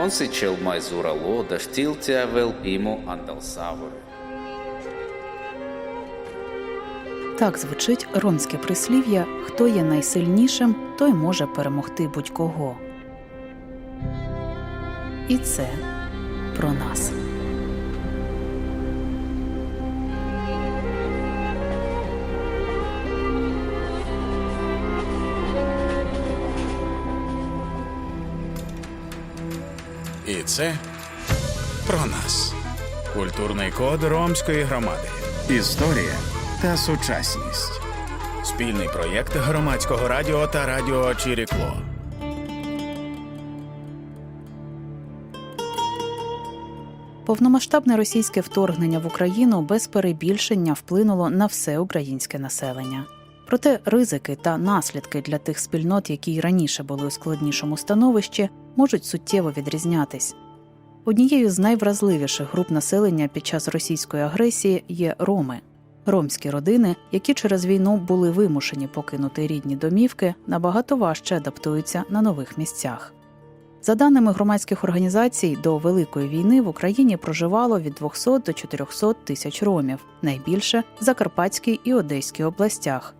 Consicel mai zuralo da stiltea vel pimo andal. Так звучить ромське прислів'я Хто є найсильнішим, той може перемогти будь-кого. І це про нас. Це про нас. Культурний код ромської громади. Історія та сучасність. Спільний проєкт громадського радіо та радіо Чірікло. Повномасштабне російське вторгнення в Україну без перебільшення вплинуло на все українське населення. Проте ризики та наслідки для тих спільнот, які й раніше були у складнішому становищі, можуть суттєво відрізнятись. Однією з найвразливіших груп населення під час російської агресії є роми. Ромські родини, які через війну були вимушені покинути рідні домівки, набагато важче адаптуються на нових місцях. За даними громадських організацій, до Великої війни в Україні проживало від 200 до 400 тисяч ромів, найбільше в Закарпатській і Одеській областях.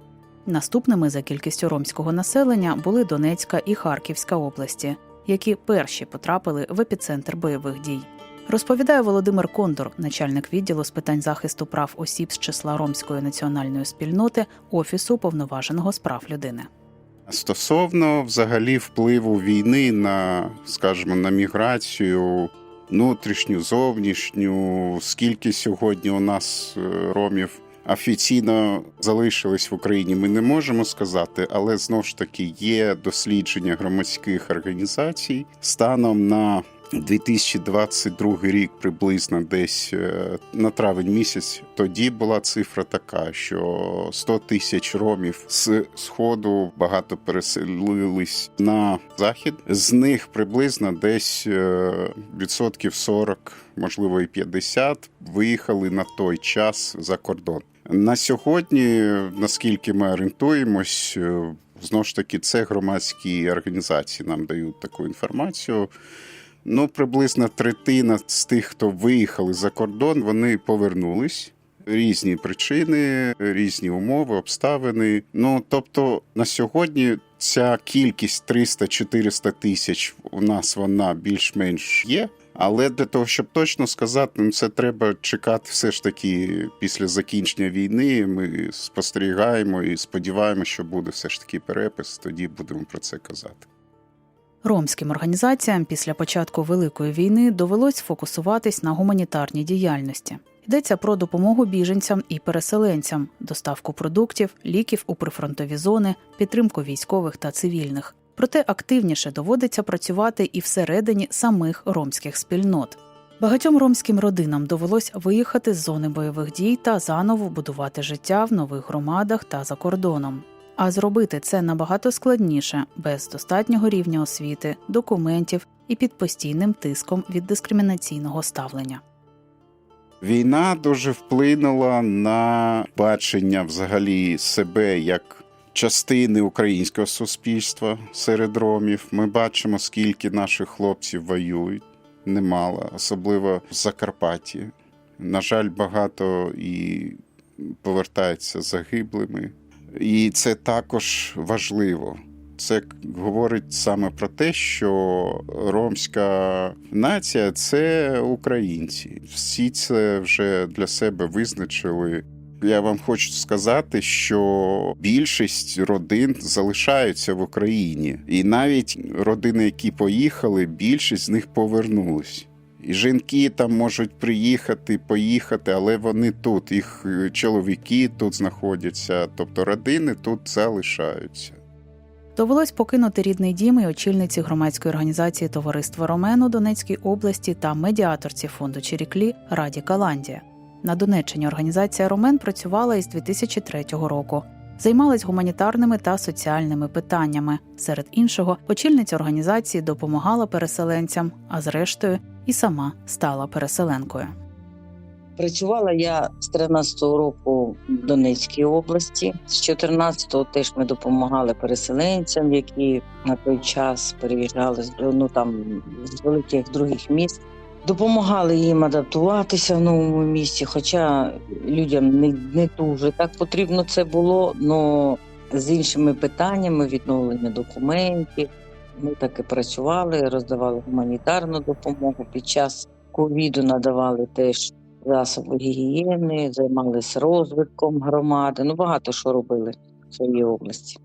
Наступними за кількістю ромського населення були Донецька і Харківська області, які перші потрапили в епіцентр бойових дій. Розповідає Володимир Кондор, начальник відділу з питань захисту прав осіб з числа ромської національної спільноти Офісу повноваженого з прав людини. Стосовно взагалі впливу війни на, скажімо, на міграцію внутрішню, зовнішню, скільки сьогодні у нас е, ромів офіційно залишились в Україні, ми не можемо сказати, але знову ж таки є дослідження громадських організацій станом на 2022 рік приблизно десь е, на травень місяць. Тоді була цифра така, що 100 тисяч ромів з сходу багато переселились на захід. З них приблизно десь е, відсотків 40, можливо, і 50 виїхали на той час за кордон. На сьогодні, наскільки ми орієнтуємось, е, знову ж таки, це громадські організації нам дають таку інформацію. Ну, приблизно третина з тих, хто виїхали за кордон, вони повернулись. Різні причини, різні умови, обставини. Ну тобто на сьогодні ця кількість 300-400 тисяч у нас вона більш-менш є. Але для того, щоб точно сказати, ну це треба чекати все ж таки після закінчення війни. Ми спостерігаємо і сподіваємося, що буде все ж таки перепис. Тоді будемо про це казати. Ромським організаціям після початку Великої війни довелось фокусуватись на гуманітарній діяльності. Йдеться про допомогу біженцям і переселенцям, доставку продуктів, ліків у прифронтові зони, підтримку військових та цивільних. Проте активніше доводиться працювати і всередині самих ромських спільнот. Багатьом ромським родинам довелось виїхати з зони бойових дій та заново будувати життя в нових громадах та за кордоном. А зробити це набагато складніше без достатнього рівня освіти, документів і під постійним тиском від дискримінаційного ставлення. Війна дуже вплинула на бачення взагалі себе як частини українського суспільства серед ромів. Ми бачимо, скільки наших хлопців воюють, немало, особливо в Закарпатті. На жаль, багато і повертаються загиблими. І це також важливо. Це говорить саме про те, що ромська нація це українці. Всі це вже для себе визначили. Я вам хочу сказати, що більшість родин залишаються в Україні, і навіть родини, які поїхали, більшість з них повернулись. І жінки там можуть приїхати, поїхати, але вони тут. Їх е, чоловіки тут знаходяться, тобто родини тут залишаються. Довелось покинути рідний дім і очільниці громадської організації Товариство Ромен у Донецькій області та медіаторці фонду Чиріклі Раді Каландія. На Донеччині організація Ромен працювала із 2003 року. Займалась гуманітарними та соціальними питаннями. Серед іншого, очільниця організації допомагала переселенцям, а зрештою і сама стала переселенкою. Працювала я з 13-го року в Донецькій області. З 14-го теж ми допомагали переселенцям, які на той час переїжджали з ну там з великих других міст. Допомагали їм адаптуватися в новому місті, хоча людям не, не дуже так потрібно це було. але з іншими питаннями відновлення документів. Ми так і працювали, роздавали гуманітарну допомогу. Під час ковіду надавали теж засоби гігієни, займалися розвитком громади. Ну багато що робили в своїй області.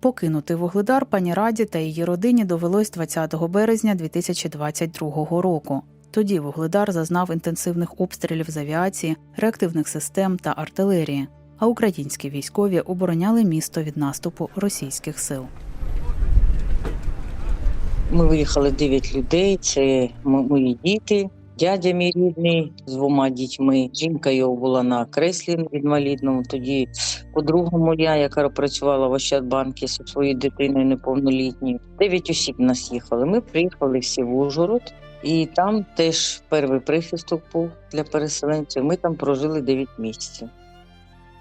Покинути вугледар пані Раді та її родині довелось 20 березня 2022 року. Тоді вугледар зазнав інтенсивних обстрілів з авіації, реактивних систем та артилерії, а українські військові обороняли місто від наступу російських сил. Ми виїхали 9 людей. Це мої діти, дядя мій рідний з двома дітьми. Жінка його була на креслі інвалідному. Тоді подруга моя, яка працювала в Ощадбанку зі своєю дитиною неповнолітньою. Дев'ять осіб нас їхали. Ми приїхали всі в Ужгород, і там теж перший прихисток був для переселенців. Ми там прожили 9 місяців.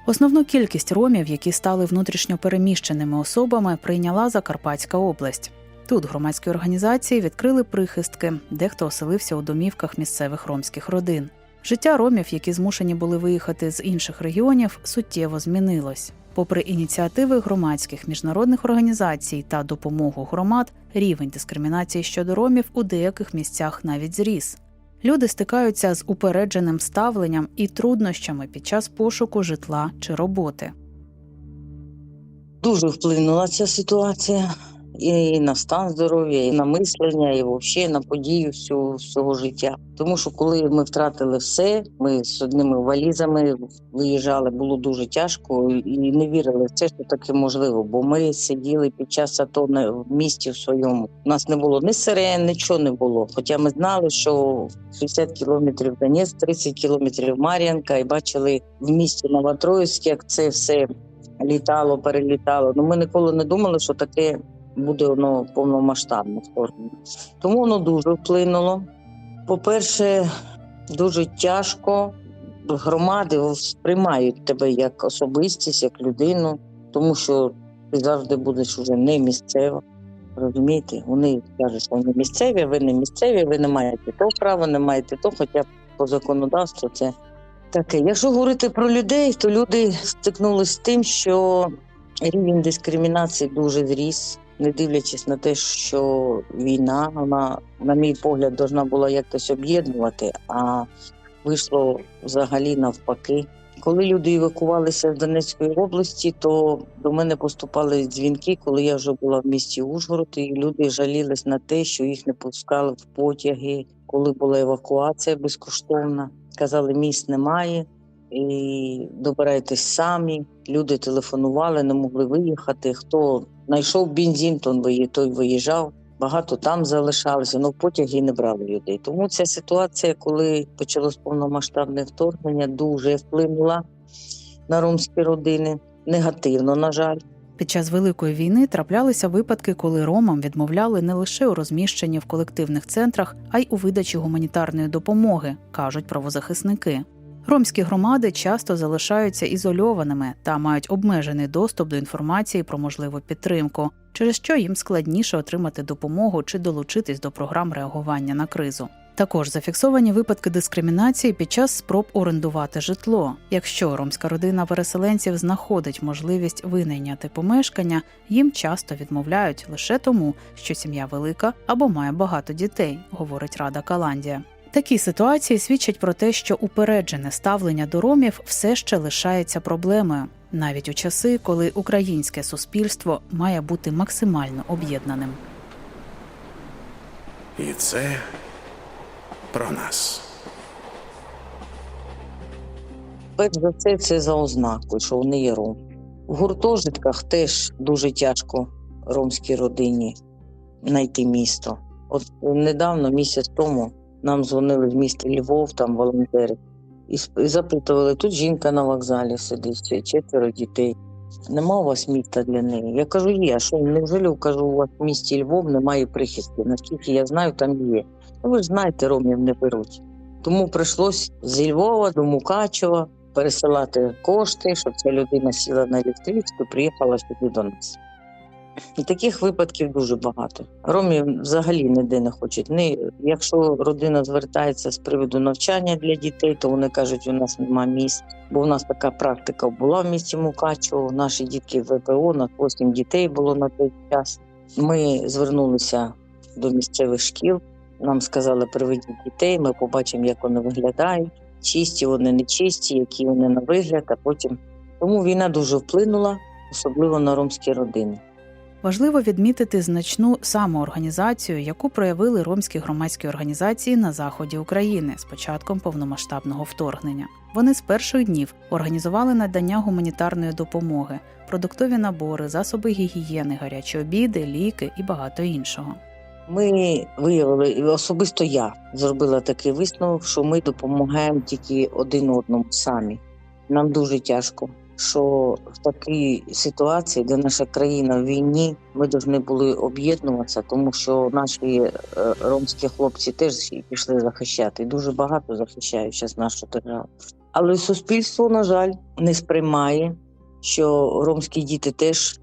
Основну кількість ромів, які стали внутрішньо переміщеними особами, прийняла Закарпатська область. Тут громадські організації відкрили прихистки, дехто оселився у домівках місцевих ромських родин. Життя ромів, які змушені були виїхати з інших регіонів, суттєво змінилось. Попри ініціативи громадських міжнародних організацій та допомогу громад, рівень дискримінації щодо ромів у деяких місцях навіть зріс. Люди стикаються з упередженим ставленням і труднощами під час пошуку житла чи роботи. Дуже вплинула ця ситуація і на стан здоров'я, і на мислення, і взагалі на подію всього, всього життя. Тому що коли ми втратили все, ми з одними валізами виїжджали, було дуже тяжко і не вірили в це, що таке можливо. Бо ми сиділи під час АТО в місті в своєму. У нас не було ні сирен, нічого не було. Хоча ми знали, що 60 кілометрів Донець, 30 кілометрів Мар'янка, і бачили в місті Новотроїцьк, як це все літало, перелітало. Ну ми ніколи не думали, що таке буде воно повномасштабне вторгнення. Тому воно дуже вплинуло. По-перше, дуже тяжко. Громади сприймають тебе як особистість, як людину, тому що ти завжди будеш вже не місцева. Розумієте? Вони кажуть, що вони місцеві, ви не місцеві, ви не маєте того права, не маєте того, хоча по законодавству це таке. Якщо говорити про людей, то люди стикнулися з тим, що рівень дискримінації дуже зріс, не дивлячись на те, що війна, вона, на мій погляд, должна була якось об'єднувати, а вийшло взагалі навпаки. Коли люди евакувалися з Донецької області, то до мене поступали дзвінки, коли я вже була в місті Ужгород, і люди жалілись на те, що їх не пускали в потяги, коли була евакуація безкоштовна. Казали, місць немає, і добирайтесь самі. Люди телефонували, не могли виїхати. Хто знайшов бензин, то той виїжджав. Багато там залишалося, але в потяги не брали людей. Тому ця ситуація, коли почалось повномасштабне вторгнення, дуже вплинула на ромські родини. Негативно, на жаль. Під час великої війни траплялися випадки, коли ромам відмовляли не лише у розміщенні в колективних центрах, а й у видачі гуманітарної допомоги, кажуть правозахисники. Ромські громади часто залишаються ізольованими та мають обмежений доступ до інформації про можливу підтримку, через що їм складніше отримати допомогу чи долучитись до програм реагування на кризу. Також зафіксовані випадки дискримінації під час спроб орендувати житло. Якщо ромська родина переселенців знаходить можливість винайняти помешкання, їм часто відмовляють лише тому, що сім'я велика або має багато дітей, говорить Рада Каландія. Такі ситуації свідчать про те, що упереджене ставлення до ромів все ще лишається проблемою, навіть у часи, коли українське суспільство має бути максимально об'єднаним. І це про нас. Перш за все, це за ознакою, що вони є ром. В гуртожитках теж дуже тяжко ромській родині знайти місто. От недавно, місяць тому, нам дзвонили з міста Львов, там волонтери, і запитували, тут жінка на вокзалі сидить, четверо дітей. Нема у вас міста для неї? Я кажу, є. Що, невже кажу, у вас в місті Львов немає прихистки? Наскільки я знаю, там є. Ну, ви ж знаєте, ромів не беруть. Тому прийшлось зі Львова до Мукачева пересилати кошти, щоб ця людина сіла на електричку приїхала сюди до нас. І таких випадків дуже багато. Ромі взагалі ніде не хочуть. Ні, якщо родина звертається з приводу навчання для дітей, то вони кажуть, у нас нема місць. Бо у нас така практика була в місті Мукачево. Наші дітки в ВПО, у нас 8 дітей було на той час. Ми звернулися до місцевих шкіл. Нам сказали, приведіть дітей, ми побачимо, як вони виглядають. Чисті вони не чисті, які вони на вигляд, а потім. Тому війна дуже вплинула, особливо на ромські родини. Важливо відмітити значну самоорганізацію, яку проявили ромські громадські організації на заході України з початком повномасштабного вторгнення. Вони з перших днів організували надання гуманітарної допомоги, продуктові набори, засоби гігієни, гарячі обіди, ліки і багато іншого. Ми виявили, особисто я зробила такий висновок, що ми допомагаємо тільки один одному самі. Нам дуже тяжко, що в такій ситуації, де наша країна в війні, ми повинні були об'єднуватися, тому що наші е, ромські хлопці теж пішли захищати. Дуже багато захищають зараз нашу державу. Але суспільство, на жаль, не сприймає, що ромські діти теж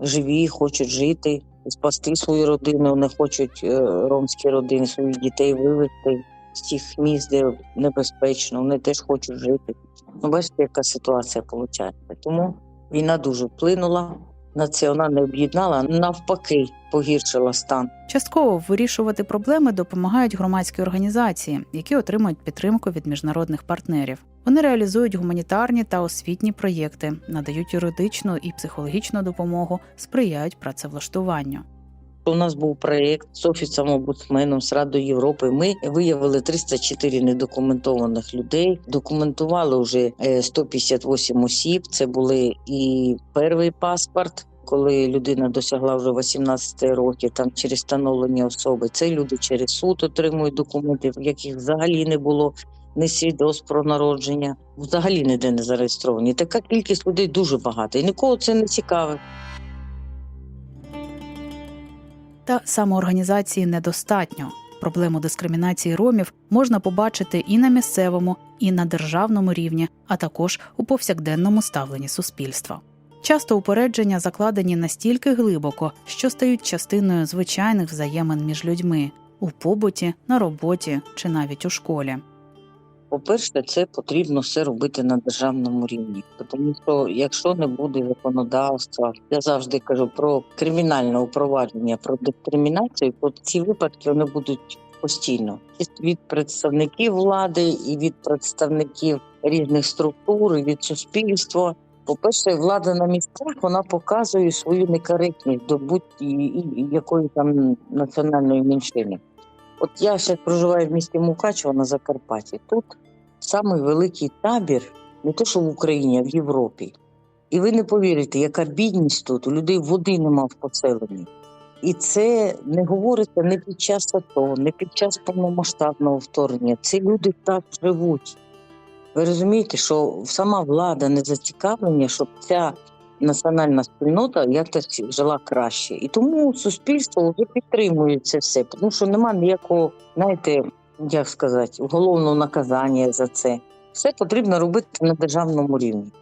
живі, хочуть жити, спасти свою родину. Вони хочуть е, ромські родини своїх дітей вивезти тих місць, де небезпечно. Вони теж хочуть жити. Ну, бачите, яка ситуація виходить. Тому війна дуже вплинула на об'єднала, навпаки, погіршила стан. Частково вирішувати проблеми допомагають громадські організації, які отримують підтримку від міжнародних партнерів. Вони реалізують гуманітарні та освітні проєкти, надають юридичну і психологічну допомогу, сприяють працевлаштуванню. У нас був проєкт з офісом омбудсменом з Радою Європи. Ми виявили 304 недокументованих людей. Документували вже е, 158 осіб. Це були і перший паспорт. Коли людина досягла вже 18 років, там через встановлення особи, це люди через суд отримують документи, яких взагалі не було ні свідоцтв про народження, взагалі ніде не зареєстровані. Така кількість людей дуже багата, і нікого це не цікавить. Та самоорганізації недостатньо. Проблему дискримінації ромів можна побачити і на місцевому, і на державному рівні, а також у повсякденному ставленні суспільства. Часто упередження закладені настільки глибоко, що стають частиною звичайних взаємин між людьми у побуті, на роботі чи навіть у школі. По-перше, це потрібно все робити на державному рівні. Тому що якщо не буде законодавства, я завжди кажу про кримінальне упровадження, про дискримінацію, то ці випадки вони будуть постійно від представників влади і від представників різних структур, від суспільства. По-перше, влада на місцях вона показує свою некоректність до будь-якої там національної меншини. От я ще проживаю в місті Мукачево на Закарпатті. Тут самий великий табір, не то що в Україні, а в Європі. І ви не повірите, яка бідність тут, у людей води нема в поселенні. І це не говориться не під час АТО, не під час повномасштабного вторгнення. Це люди так живуть. Ви розумієте, що сама влада не зацікавлення, щоб ця національна спільнота якось жила краще. І тому суспільство вже підтримує це все, тому що немає ніякого, знаєте, як сказати, уголовного наказання за це. Все потрібно робити на державному рівні.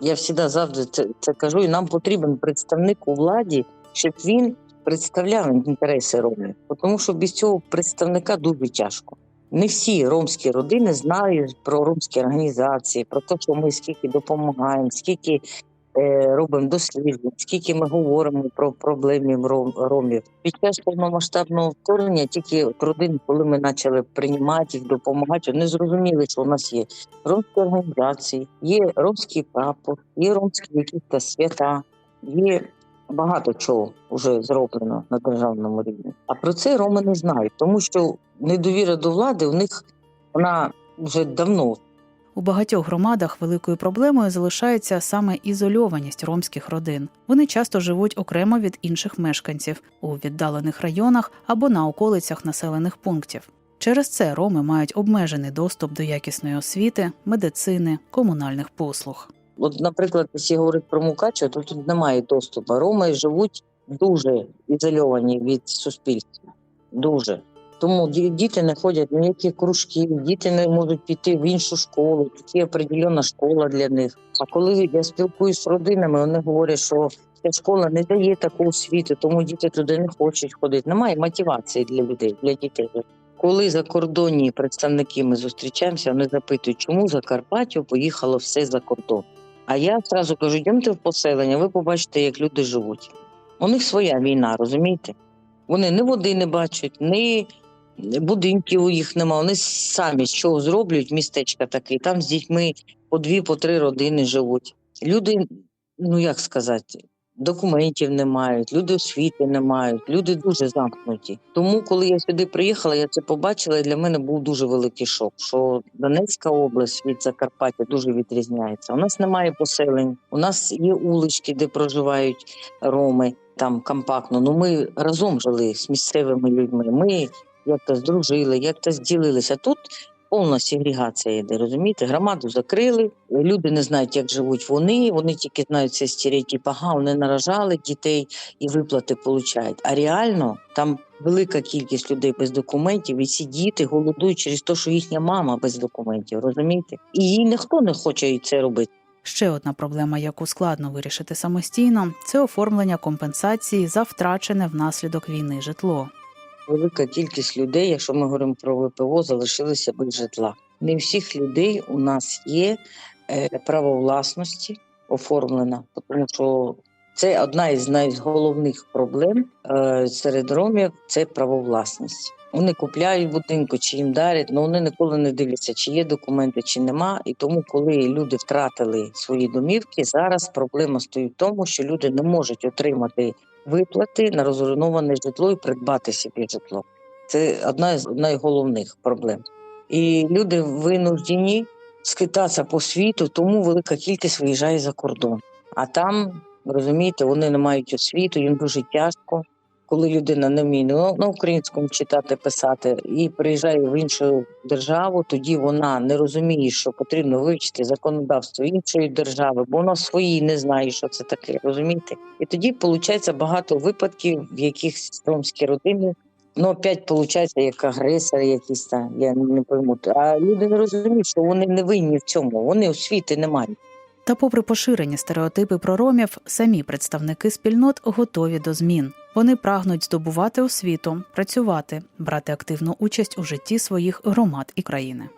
Я завжди завжди це, це кажу, і нам потрібен представник у владі, щоб він представляв інтереси ромів. Тому що без цього представника дуже тяжко. Не всі ромські родини знають про ромські організації, про те, що ми скільки допомагаємо, скільки робимо досліджень, скільки ми говоримо про проблеми ром- ромів. Під час повномасштабного вторгнення тільки родини, коли ми почали приймати їх, допомагати, вони зрозуміли, що у нас є ромські організації, є ромський прапор, є ромські якісь та свята, є багато чого вже зроблено на державному рівні. А про це роми не знають, тому що недовіра до влади у них вона вже давно У багатьох громадах великою проблемою залишається саме ізольованість ромських родин. Вони часто живуть окремо від інших мешканців у віддалених районах або на околицях населених пунктів. Через це роми мають обмежений доступ до якісної освіти, медицини, комунальних послуг. От, наприклад, якщо говорити про Мукачево, то тут немає доступу. Роми живуть дуже ізольовані від суспільства. Дуже. Тому діти не ходять в ніякі кружки, діти не можуть піти в іншу школу. Тут є определена школа для них. А коли я спілкуюся з родинами, вони говорять, що ця школа не дає таку освіту, тому діти туди не хочуть ходити. Немає мотивації для людей, для дітей. Коли закордонні представники ми зустрічаємося, вони запитують, чому Закарпаттю поїхало все за кордон. А я одразу кажу, йдемте в поселення, ви побачите, як люди живуть. У них своя війна, розумієте? Вони ні води не бачать, ні будинків у їх нема. Вони самі чого зроблять містечка таке, там з дітьми по дві, по три родини живуть. Люди, ну як сказати, документів не мають, люди освіти не мають, люди дуже замкнуті. Тому, коли я сюди приїхала, я це побачила, і для мене був дуже великий шок, що Донецька область від Закарпаття дуже відрізняється. У нас немає поселень, у нас є улички, де проживають роми там компактно. Ну ми разом жили з місцевими людьми. Ми як-то здружили, як-то зділилися. Тут повна сегрегація йде, розумієте? Громаду закрили, люди не знають, як живуть вони. Вони тільки знають цей стереотип, ага, вони наражали дітей і виплати получають. А реально там велика кількість людей без документів, і ці діти голодують через те, що їхня мама без документів, розумієте? І їй ніхто не хоче це робити. Ще одна проблема, яку складно вирішити самостійно, це оформлення компенсації за втрачене внаслідок війни житло. Велика кількість людей, якщо ми говоримо про ВПО, залишилися без житла. Не всіх людей у нас є е, право власності оформлено, тому що це одна із найголовних проблем е, серед ромів це право власності. Вони купляють будинку, чи їм дарять, але вони ніколи не дивляться, чи є документи, чи нема. І тому, коли люди втратили свої домівки, зараз проблема стоїть в тому, що люди не можуть отримати виплати на розруйноване житло і придбати собі житло. Це одна з найголовних проблем. І люди винуждені скитатися по світу, тому велика кількість виїжджає за кордон. А там, розумієте, вони не мають освіту, їм дуже тяжко. Коли людина не вміє на українському читати, писати і приїжджає в іншу державу, тоді вона не розуміє, що потрібно вивчити законодавство іншої держави, бо вона своїй не знає, що це таке. Розумієте? І тоді виходить багато випадків, в яких ромські родини ну опять виходить як агресори, якісь там. Я не пойму. А люди не розуміють, що вони не винні в цьому. Вони освіти не мають. Та, попри поширені стереотипи про ромів, самі представники спільнот готові до змін. Вони прагнуть здобувати освіту, працювати, брати активну участь у житті своїх громад і країни.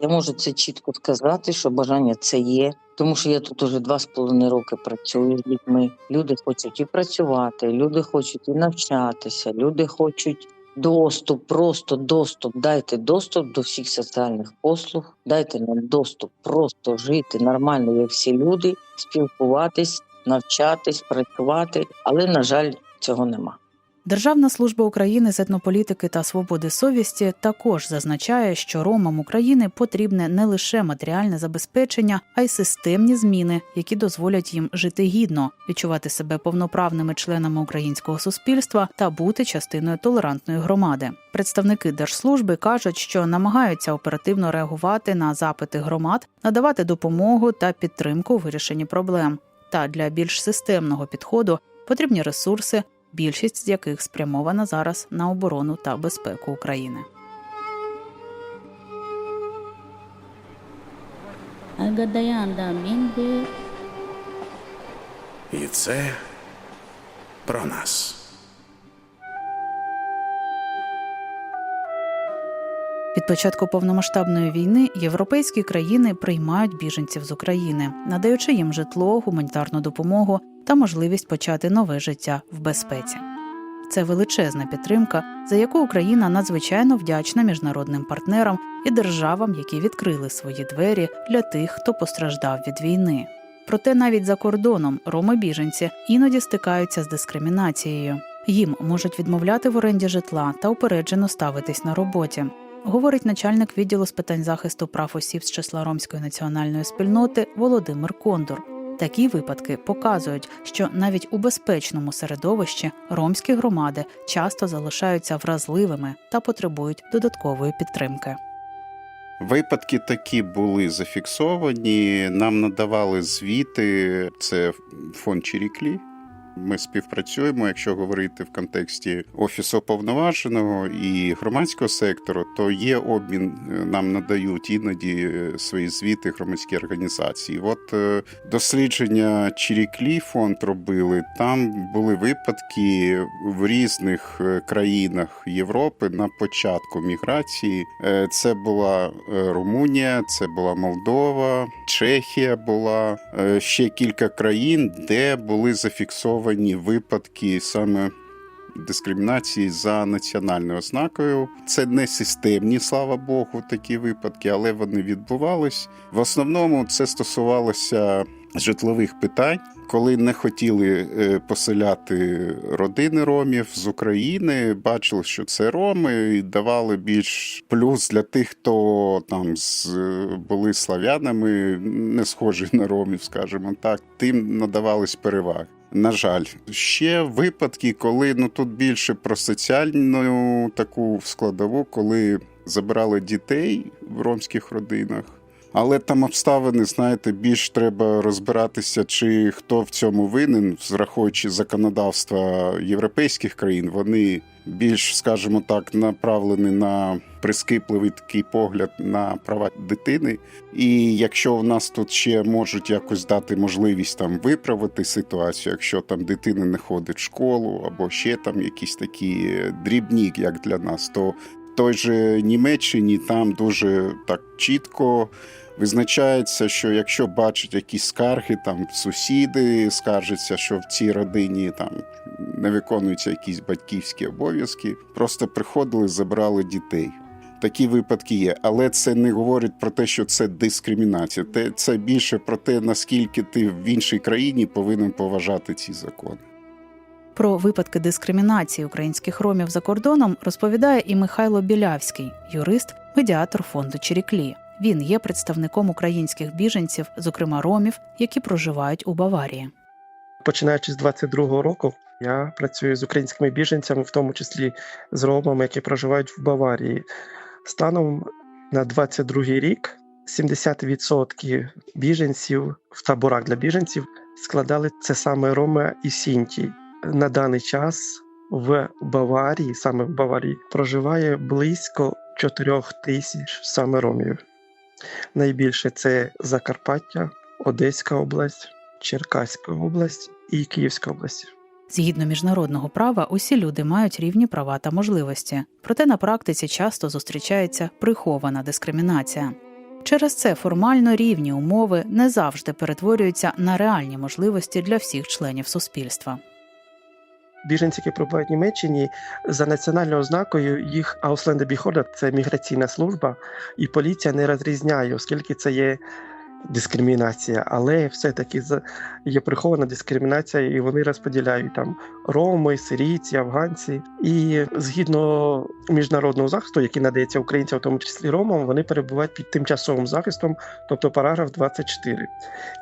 Я можу це чітко сказати, що бажання це є, тому що я тут уже два з половиною роки працюю з дітьми. Люди хочуть і працювати, люди хочуть і навчатися, люди хочуть доступ, просто доступ. Дайте доступ до всіх соціальних послуг, дайте нам доступ, просто жити нормально, як всі люди, спілкуватись, навчатись, працювати. Але на жаль, цього нема. Державна служба України з етнополітики та свободи совісті також зазначає, що ромам України потрібне не лише матеріальне забезпечення, а й системні зміни, які дозволять їм жити гідно, відчувати себе повноправними членами українського суспільства та бути частиною толерантної громади. Представники держслужби кажуть, що намагаються оперативно реагувати на запити громад, надавати допомогу та підтримку у вирішенні проблем. Та для більш системного підходу потрібні ресурси більшість з яких спрямована зараз на оборону та безпеку України. І це про нас. Від початку повномасштабної війни європейські країни приймають біженців з України, надаючи їм житло, гуманітарну допомогу та можливість почати нове життя в безпеці. Це величезна підтримка, за яку Україна надзвичайно вдячна міжнародним партнерам і державам, які відкрили свої двері для тих, хто постраждав від війни. Проте навіть за кордоном роми-біженці іноді стикаються з дискримінацією. Їм можуть відмовляти в оренді житла та упереджено ставитись на роботі. Говорить начальник відділу з питань захисту прав осіб з числа ромської національної спільноти Володимир Кондур. Такі випадки показують, що навіть у безпечному середовищі ромські громади часто залишаються вразливими та потребують додаткової підтримки. Випадки такі були зафіксовані. Нам надавали звіти. Це фонд Чіріклі. Ми співпрацюємо, якщо говорити в контексті офісу повноваженого і громадського сектору, то є обмін. е, Нам надають іноді е, свої звіти громадські організації. От е, дослідження Чіріклі фонд робили. Там були випадки в різних країнах Європи на початку міграції. Це була Румунія, це була Молдова, Чехія була ще кілька країн, де були зафіксовані випадки саме. Дискримінації за національною ознакою це не системні, слава Богу, такі випадки, але вони відбувались. В основному це стосувалося житлових питань, коли не хотіли е, поселяти родини ромів з України, бачили, що це роми, і давали більш плюс для тих, хто там з були слав'янами, не схожі на ромів, скажімо так, тим надавались переваги. На жаль, ще випадки, коли ну тут більше про соціальну таку складову, коли забирали дітей в ромських родинах. Але там обставини, знаєте, більш треба розбиратися, чи хто в цьому винен, зраховуючи законодавства європейських країн, вони більш, скажімо так, направлені на прискіпливий такий погляд на права дитини. І якщо у нас тут ще можуть якось дати можливість там виправити ситуацію, якщо там дитина не ходить в школу, або ще там якісь такі дрібні, як для нас, то в той же Німеччині там дуже так чітко. Визначається, що якщо бачать якісь скарги, там сусіди скаржаться, що в цій родині там не виконуються якісь батьківські обов'язки, просто приходили, забрали дітей. Такі випадки є, але це не говорить про те, що це дискримінація. Це більше про те, наскільки ти в іншій країні повинен поважати ці закони. Про випадки дискримінації українських ромів за кордоном розповідає і Михайло Білявський, юрист, медіатор фонду Чиріклі. Він є представником українських біженців, зокрема ромів, які проживають у Баварії. Починаючи з 22-го року, я працюю з українськими біженцями, в тому числі з ромами, які проживають в Баварії. Станом на 22-й рік 70% біженців в таборах для біженців складали це саме Роми і Сінті. На даний час в Баварії, саме в Баварії, проживає близько 4 тисяч саме ромів. Найбільше це Закарпаття, Одеська область, Черкаська область і Київська область. Згідно міжнародного права, усі люди мають рівні права та можливості, проте на практиці часто зустрічається прихована дискримінація. Через це формально рівні умови не завжди перетворюються на реальні можливості для всіх членів суспільства. Біженці, які перебувають в Німеччині, за національною ознакою їх Ausländerbehörde – це міграційна служба, і поліція не розрізняє, оскільки це є дискримінація, але все-таки є прихована дискримінація, і вони розподіляють там роми, сирійці, афганці. І згідно міжнародного захисту, який надається українцям, в тому числі ромам, вони перебувають під тимчасовим захистом, тобто параграф 24.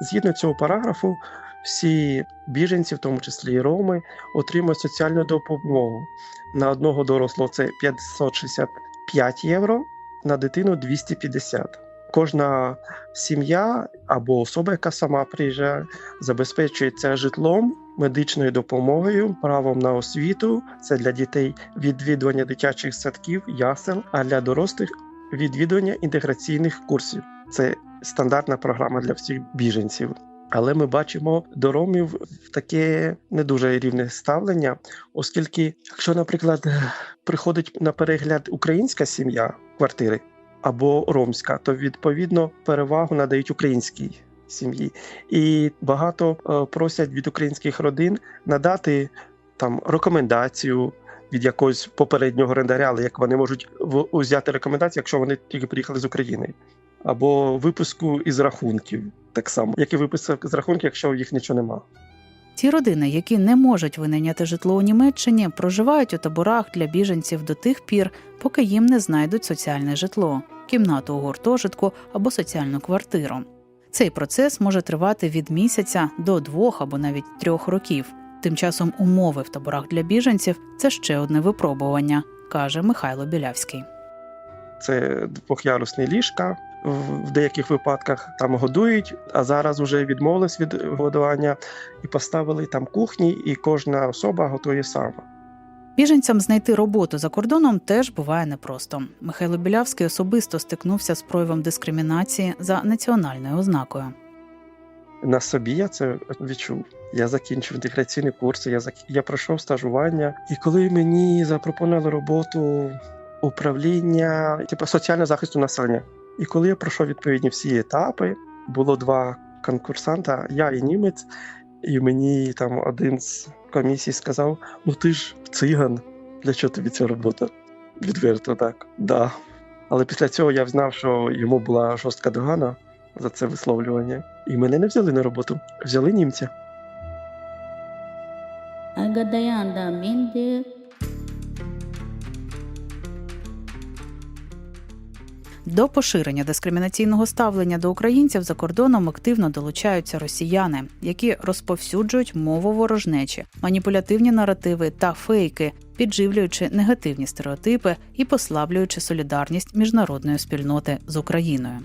Згідно цього параграфу, всі біженці, в тому числі і роми, отримують соціальну допомогу. На одного дорослого це 565 євро, на дитину 250. Кожна сім'я або особа, яка сама приїжджає, забезпечується житлом, медичною допомогою, правом на освіту. Це для дітей відвідування дитячих садків, ясел, а для дорослих відвідування інтеграційних курсів. Це стандартна програма для всіх біженців. Але ми бачимо до ромів таке не дуже рівне ставлення, оскільки, якщо, наприклад, приходить на перегляд українська сім'я квартири або ромська, то відповідно перевагу надають українській сім'ї. І багато е, просять від українських родин надати там рекомендацію від якогось попереднього орендаря, але як вони можуть взяти рекомендацію, якщо вони тільки приїхали з України, або випуску із рахунків, так само, як і виписок з рахунків, якщо їх нічого нема. Ті родини, які не можуть винайняти житло у Німеччині, проживають у таборах для біженців до тих пір, поки їм не знайдуть соціальне житло, кімнату у гуртожитку або соціальну квартиру. Цей процес може тривати від місяця до двох або навіть трьох років. Тим часом умови в таборах для біженців це ще одне випробування, каже Михайло Білявський. Це двохярусні ліжка, в деяких випадках там годують, а зараз вже відмовились від годування і поставили там кухні, і кожна особа готує сама. Біженцям знайти роботу за кордоном теж буває непросто. Михайло Білявський особисто стикнувся з проявом дискримінації за національною ознакою. На собі я це відчув. Я закінчив інтеграційні курси, я зак... я пройшов стажування. І коли мені запропонували роботу управління, типу соціального захисту населення, і коли я пройшов відповідні всі етапи, було два конкурсанта, я і німець, і мені там один з комісії сказав: Ну ти ж циган, для чого тобі ця робота? Відверто так, да. Але після цього я знав, що йому була жорстка догана за це висловлювання. І мене не взяли на роботу, взяли німця. Agadayanda Minde До поширення дискримінаційного ставлення до українців за кордоном активно долучаються росіяни, які розповсюджують мову ворожнечі, маніпулятивні наративи та фейки, підживлюючи негативні стереотипи і послаблюючи солідарність міжнародної спільноти з Україною.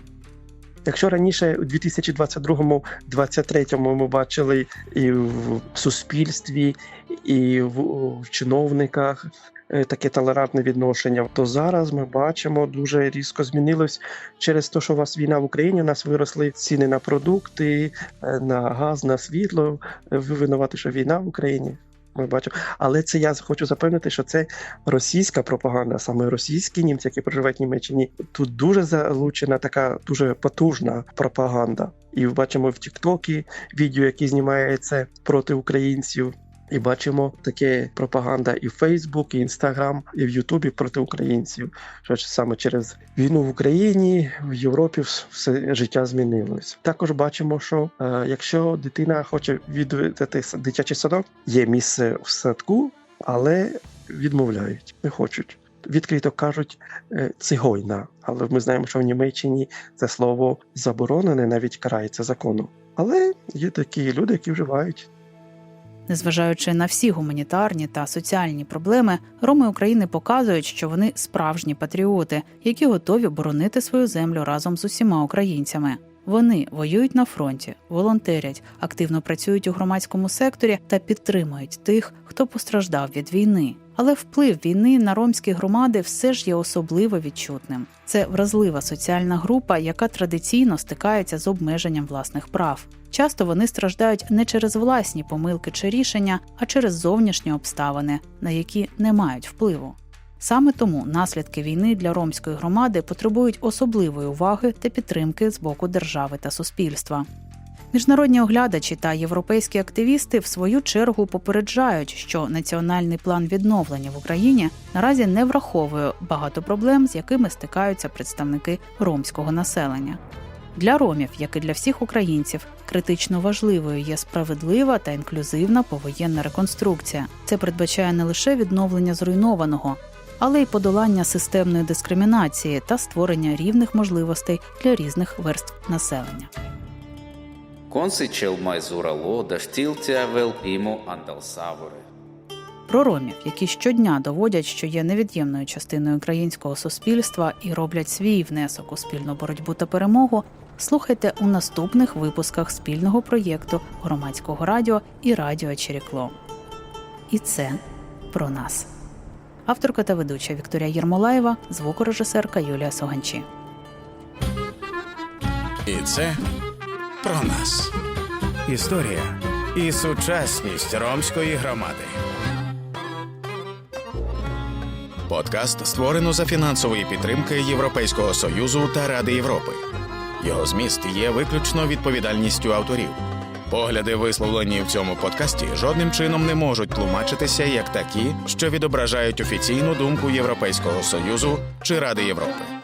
Якщо раніше у 2022-2023 ми бачили і в суспільстві, і в, чиновниках таке толерантне відношення, то зараз ми бачимо дуже різко змінилось через те, що у вас війна в Україні. У нас виросли ціни на продукти, е, на газ, на світло. Е, Ви винувати, що війна в Україні. Ми бачимо, але це я хочу запевнити, що це російська пропаганда, саме російські німці, які проживають в Німеччині. Тут дуже залучена така дуже потужна пропаганда. І бачимо в Тіктокі відео, які знімаються проти українців. І бачимо таке пропаганда і в Фейсбук, і Інстаграм, і в Ютубі проти українців. Що саме через війну в Україні в Європі все життя змінилось. Також бачимо, що е, якщо дитина хоче відвідати дитячий садок, є місце в садку, але відмовляють, не хочуть. Відкрито кажуть е, цигойна, але ми знаємо, що в Німеччині це слово заборонене, навіть карається законом. Але є такі люди, які вживають. Незважаючи на всі гуманітарні та соціальні проблеми, роми України показують, що вони справжні патріоти, які готові боронити свою землю разом з усіма українцями. Вони воюють на фронті, волонтерять, активно працюють у громадському секторі та підтримують тих, хто постраждав від війни. Але вплив війни на ромські громади все ж є особливо відчутним. Це вразлива соціальна група, яка традиційно стикається з обмеженням власних прав. Часто вони страждають не через власні помилки чи рішення, а через зовнішні обставини, на які не мають впливу. Саме тому наслідки війни для ромської громади потребують особливої уваги та підтримки з боку держави та суспільства. Міжнародні оглядачі та європейські активісти в свою чергу попереджають, що національний план відновлення в Україні наразі не враховує багато проблем, з якими стикаються представники ромського населення. Для ромів, як і для всіх українців, критично важливою є справедлива та інклюзивна повоєнна реконструкція. Це передбачає не лише відновлення зруйнованого, але й подолання системної дискримінації та створення рівних можливостей для різних верств населення. Конси челмайзурало даштілця велпімо андалсавори. Про ромів, які щодня доводять, що є невід'ємною частиною українського суспільства і роблять свій внесок у спільну боротьбу та перемогу, слухайте у наступних випусках спільного проєкту громадського радіо і радіо Черекло. І це про нас. Авторка та ведуча Вікторія Єрмолаєва, звукорежисерка Юлія Соганчі. І це про нас. Історія і сучасність ромської громади. Подкаст створено за фінансової підтримки Європейського союзу та Ради Європи. Його зміст є виключно відповідальністю авторів. Погляди, висловлені в цьому подкасті, жодним чином не можуть тлумачитися як такі, що відображають офіційну думку Європейського союзу чи Ради Європи.